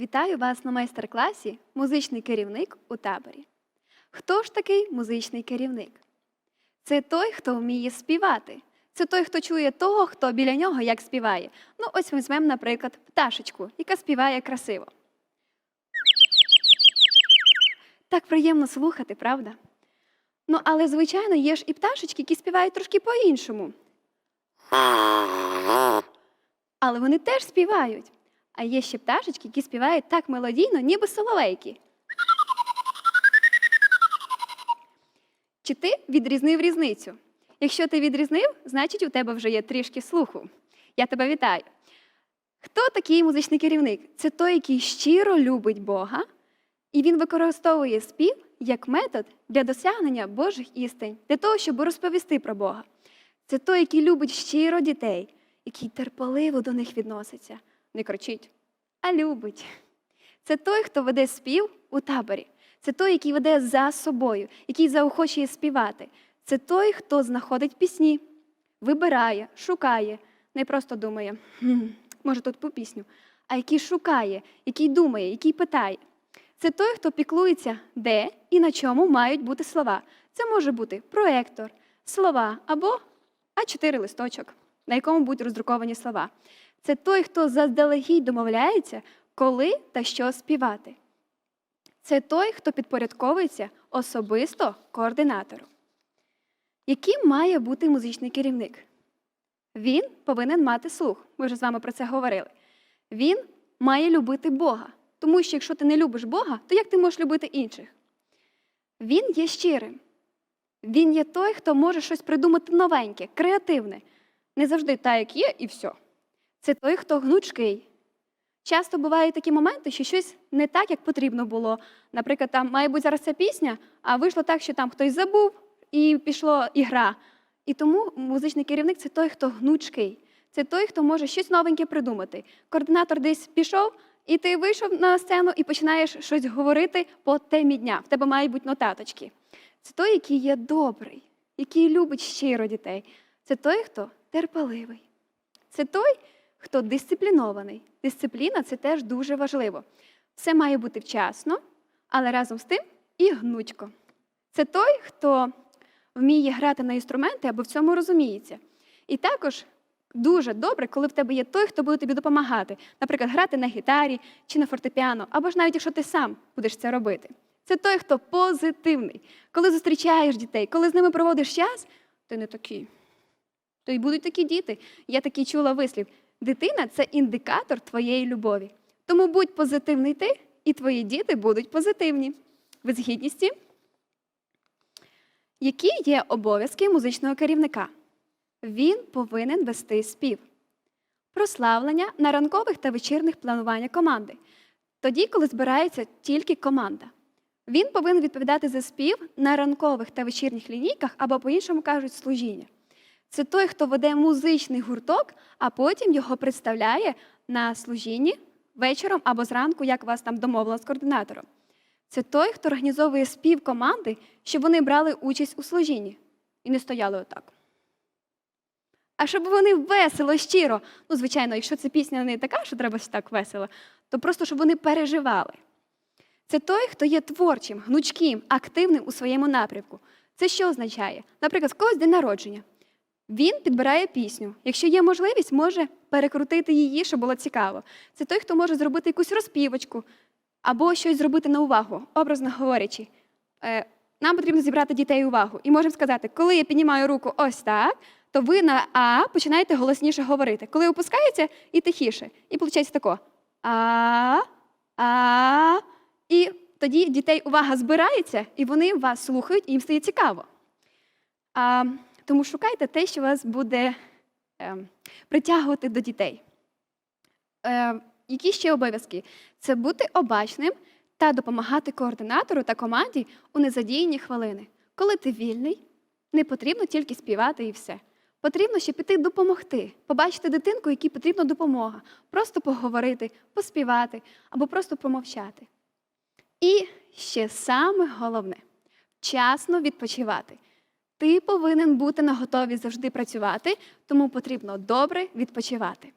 Вітаю вас на майстер-класі Музичний керівник у таборі. Хто ж такий музичний керівник? Це той, хто вміє співати. Це той, хто чує того, хто біля нього як співає. Ну, ось візьмемо, наприклад, пташечку, яка співає красиво. Так приємно слухати, правда? Ну, але, звичайно, є ж і пташечки, які співають трошки по-іншому. Але вони теж співають. А є ще пташечки, які співають так мелодійно, ніби соловейки. Чи ти відрізнив різницю? Якщо ти відрізнив, значить у тебе вже є трішки слуху. Я тебе вітаю. Хто такий музичний керівник? Це той, який щиро любить Бога, і він використовує спів як метод для досягнення Божих істин, для того, щоб розповісти про Бога. Це той, який любить щиро дітей, який терпеливо до них відноситься. Не кричить, а любить. Це той, хто веде спів у таборі. Це той, який веде за собою, який заохочує співати. Це той, хто знаходить пісні, вибирає, шукає, не просто думає, «Хм, може тут по пісню, а який шукає, який думає, який питає. Це той, хто піклується, де і на чому мають бути слова. Це може бути проектор, слова або А4 листочок, на якому будуть роздруковані слова. Це той, хто заздалегідь домовляється, коли та що співати. Це той, хто підпорядковується особисто координатору. Яким має бути музичний керівник? Він повинен мати слух. Ми вже з вами про це говорили. Він має любити Бога. Тому що якщо ти не любиш Бога, то як ти можеш любити інших? Він є щирим. Він є той, хто може щось придумати новеньке, креативне. Не завжди так, як є, і все. Це той, хто гнучкий. Часто бувають такі моменти, що щось не так, як потрібно було. Наприклад, там має бути зараз ця пісня, а вийшло так, що там хтось забув і пішла ігра. І тому музичний керівник це той, хто гнучкий. Це той, хто може щось новеньке придумати. Координатор десь пішов, і ти вийшов на сцену і починаєш щось говорити по темі дня. В тебе мають бути нотаточки. Це той, який є добрий, який любить щиро дітей. Це той, хто терпеливий. Це той, хто дисциплінований. Дисципліна це теж дуже важливо. Все має бути вчасно, але разом з тим і гнучко. Це той, хто вміє грати на інструменти або в цьому розуміється. І також дуже добре, коли в тебе є той, хто буде тобі допомагати, наприклад, грати на гітарі чи на фортепіано, або ж навіть якщо ти сам будеш це робити. Це той, хто позитивний. Коли зустрічаєш дітей, коли з ними проводиш час, ти не такий. То й будуть такі діти. Я такий чула вислів. Дитина це індикатор твоєї любові. Тому будь позитивний ти, і твої діти будуть позитивні. Ви згідні? Які є обов'язки музичного керівника? Він повинен вести спів, прославлення на ранкових та вечірних планування команди. Тоді, коли збирається тільки команда. Він повинен відповідати за спів на ранкових та вечірніх лінійках, або по-іншому кажуть, служіння. Це той, хто веде музичний гурток, а потім його представляє на служінні вечором або зранку, як вас там домовила з координатором. Це той, хто організовує спів команди, щоб вони брали участь у служінні і не стояли отак. А щоб вони весело, щиро, ну, звичайно, якщо ця пісня не така, що треба так весело, то просто щоб вони переживали. Це той, хто є творчим, гнучким, активним у своєму напрямку. Це що означає? Наприклад, в когось день народження. Він підбирає пісню. Якщо є можливість, може перекрутити її, щоб було цікаво. Це той, хто може зробити якусь розпівочку або щось зробити на увагу, образно говорячи. Е, Нам потрібно зібрати дітей увагу. І можемо сказати, коли я піднімаю руку ось так, то ви на А починаєте голосніше говорити. Коли опускається, і тихіше. І виходить тако. А, а, і тоді дітей увага збирається, і вони вас слухають, і їм стає цікаво. А, тому шукайте те, що вас буде е, притягувати до дітей. Е, які ще обов'язки? Це бути обачним та допомагати координатору та команді у незадіяні хвилини. Коли ти вільний, не потрібно тільки співати і все. Потрібно ще піти допомогти, побачити дитинку, якій потрібна допомога, просто поговорити, поспівати або просто промовчати. І ще саме головне вчасно відпочивати. Ти повинен бути наготові завжди працювати, тому потрібно добре відпочивати.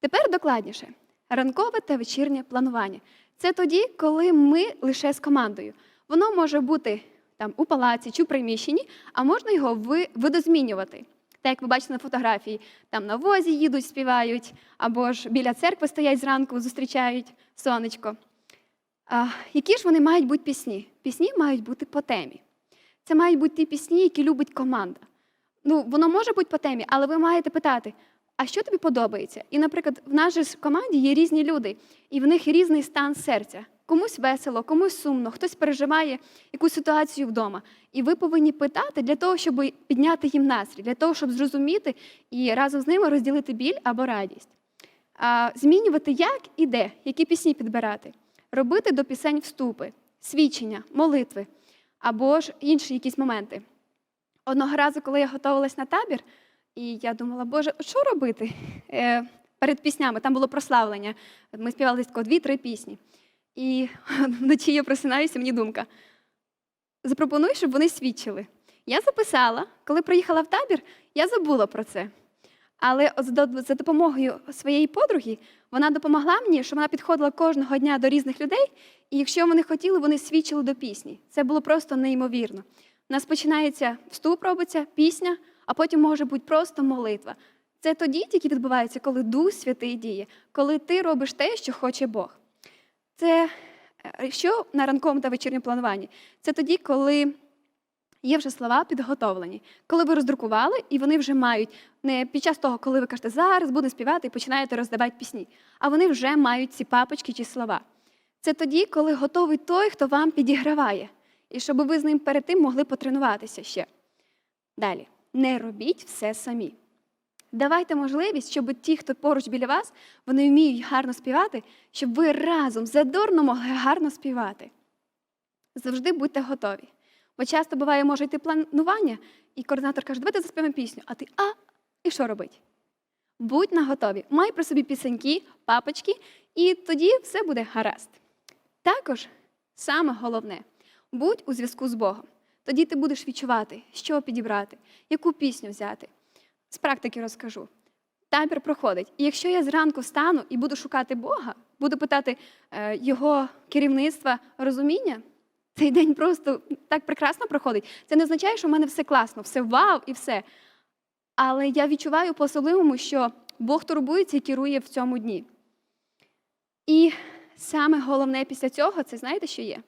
Тепер докладніше. Ранкове та вечірнє планування. Це тоді, коли ми лише з командою. Воно може бути там у палаці чи у приміщенні, а можна його видозмінювати. Так як ви бачите на фотографії, там на возі їдуть, співають, або ж біля церкви стоять зранку, зустрічають сонечко. А, які ж вони мають бути пісні? Пісні мають бути по темі. Це мають бути ті пісні, які любить команда. Ну, воно може бути по темі, але ви маєте питати, а що тобі подобається? І, наприклад, в нашій ж команді є різні люди, і в них різний стан серця. Комусь весело, комусь сумно, хтось переживає якусь ситуацію вдома. І ви повинні питати для того, щоб підняти їм настрій, для того, щоб зрозуміти і разом з ними розділити біль або радість. Змінювати як і де, які пісні підбирати, робити до пісень вступи, свідчення, молитви або ж інші якісь моменти. Одного разу, коли я готувалась на табір, і я думала, Боже, що робити е, перед піснями? Там було прославлення. Ми співали десь дві-три пісні. І вночі я просинаюся, мені думка. Запропонуй, щоб вони свідчили. Я записала, коли приїхала в табір, я забула про це. Але за допомогою своєї подруги вона допомогла мені, що вона підходила кожного дня до різних людей, і якщо вони хотіли, вони свідчили до пісні. Це було просто неймовірно. У нас починається вступ, робиться пісня, а потім може бути просто молитва. Це тоді тільки відбувається, коли Дух Святий діє, коли ти робиш те, що хоче Бог. Це е, що на ранковому та вечірньому плануванні? Це тоді, коли є вже слова підготовлені, коли ви роздрукували, і вони вже мають не під час того, коли ви кажете, зараз будемо співати і починаєте роздавати пісні, а вони вже мають ці папочки чи слова. Це тоді, коли готовий той, хто вам підіграває, і щоб ви з ним перед тим могли потренуватися ще. Далі, не робіть все самі. Давайте можливість, щоб ті, хто поруч біля вас, вони вміють гарно співати, щоб ви разом задорно могли гарно співати. Завжди будьте готові. Бо часто буває, може йти планування, і координатор каже, давайте заспіваємо пісню, а ти а, і що робить? Будь наготові, май при собі пісеньки, папочки, і тоді все буде гаразд. Також саме головне будь у зв'язку з Богом. Тоді ти будеш відчувати, що підібрати, яку пісню взяти. З практики розкажу. Табір проходить. І якщо я зранку встану і буду шукати Бога, буду питати е, Його керівництва, розуміння, цей день просто так прекрасно проходить. Це не означає, що в мене все класно, все вау і все. Але я відчуваю по-особливому, що Бог турбується і керує в цьому дні. І саме головне після цього, це знаєте, що є?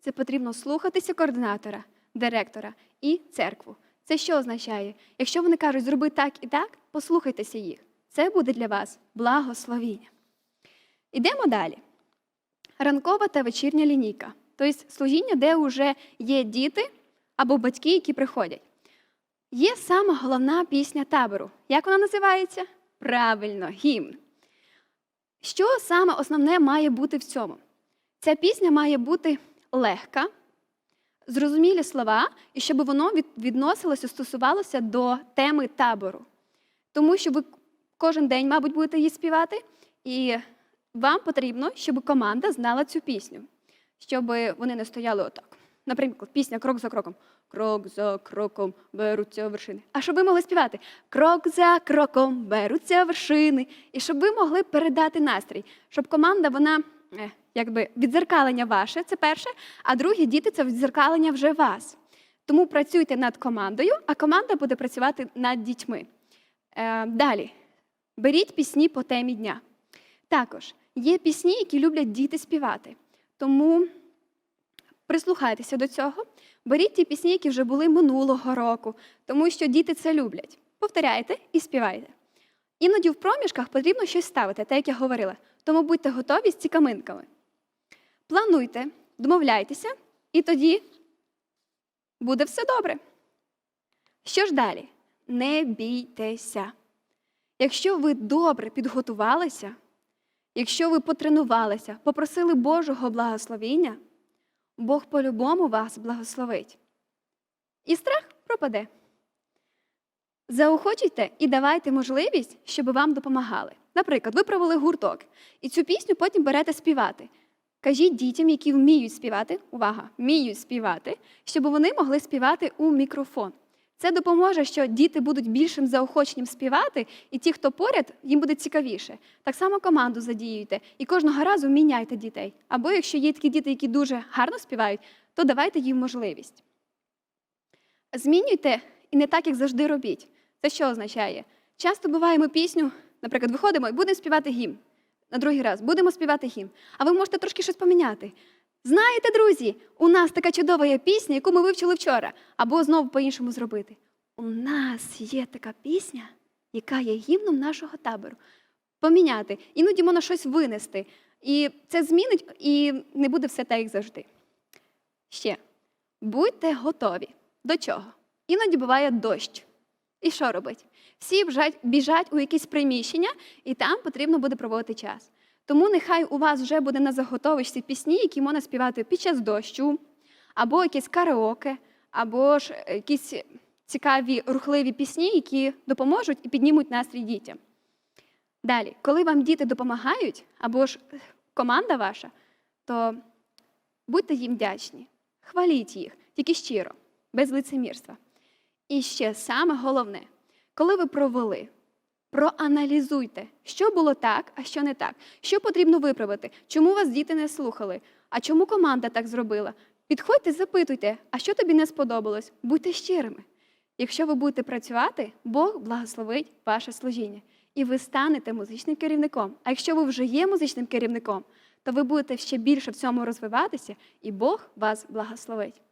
Це потрібно слухатися координатора, директора і церкву. Це що означає? Якщо вони кажуть, зроби так і так, послухайтеся їх. Це буде для вас благословіння. Ідемо далі. Ранкова та вечірня лінійка. Тобто служіння, де вже є діти або батьки, які приходять. Є сама головна пісня табору. Як вона називається? Правильно, гімн. Що саме основне має бути в цьому? Ця пісня має бути легка, зрозумілі слова, і щоб воно відносилося, стосувалося до теми табору. Тому що ви кожен день, мабуть, будете її співати, і вам потрібно, щоб команда знала цю пісню, щоб вони не стояли отак. Наприклад, пісня Крок за кроком. Крок за кроком беруться вершини. А щоб ви могли співати Крок за кроком беруться вершини. І щоб ви могли передати настрій, щоб команда, вона е, якби відзеркалення ваше, це перше, а друге, діти це відзеркалення вже вас. Тому працюйте над командою, а команда буде працювати над дітьми. Е, далі, беріть пісні по темі дня. Також є пісні, які люблять діти співати. Тому прислухайтеся до цього. Беріть ті пісні, які вже були минулого року, тому що діти це люблять. Повторяйте і співайте. Іноді в проміжках потрібно щось ставити, так як я говорила. Тому будьте готові з цікавинками. Плануйте, домовляйтеся, і тоді буде все добре. Що ж далі? Не бійтеся. Якщо ви добре підготувалися, якщо ви потренувалися, попросили Божого благословіння, Бог по-любому вас благословить. І страх пропаде. Заохочуйте і давайте можливість, щоб вам допомагали. Наприклад, ви провели гурток, і цю пісню потім берете співати. Кажіть дітям, які вміють співати, увага, вміють співати, щоб вони могли співати у мікрофон. Це допоможе, що діти будуть більшим заохоченням співати, і ті, хто поряд, їм буде цікавіше. Так само команду задіюйте і кожного разу міняйте дітей. Або якщо є такі діти, які дуже гарно співають, то давайте їм можливість. Змінюйте і не так, як завжди робіть. Це що означає? Часто буває, ми пісню, наприклад, виходимо і будемо співати гімн. На другий раз будемо співати гімн. А ви можете трошки щось поміняти. Знаєте, друзі, у нас така чудова є пісня, яку ми вивчили вчора, або знову по-іншому зробити. У нас є така пісня, яка є гімном нашого табору. Поміняти. Іноді можна щось винести. І це змінить, і не буде все так, як завжди. Ще будьте готові. До чого? Іноді буває дощ. І що робить? Всі біжать, у якісь приміщення, і там потрібно буде проводити час. Тому нехай у вас вже буде на заготовочці пісні, які можна співати під час дощу, або якесь караоке, або ж е, якісь цікаві рухливі пісні, які допоможуть і піднімуть настрій дітям. Далі, коли вам діти допомагають, або ж е, команда ваша, то будьте їм вдячні, хваліть їх, тільки щиро, без лицемірства. І ще саме головне, коли ви провели, проаналізуйте, що було так, а що не так, що потрібно виправити, чому вас діти не слухали, а чому команда так зробила. Підходьте, запитуйте, а що тобі не сподобалось, будьте щирими. Якщо ви будете працювати, Бог благословить ваше служіння, і ви станете музичним керівником. А якщо ви вже є музичним керівником, то ви будете ще більше в цьому розвиватися, і Бог вас благословить.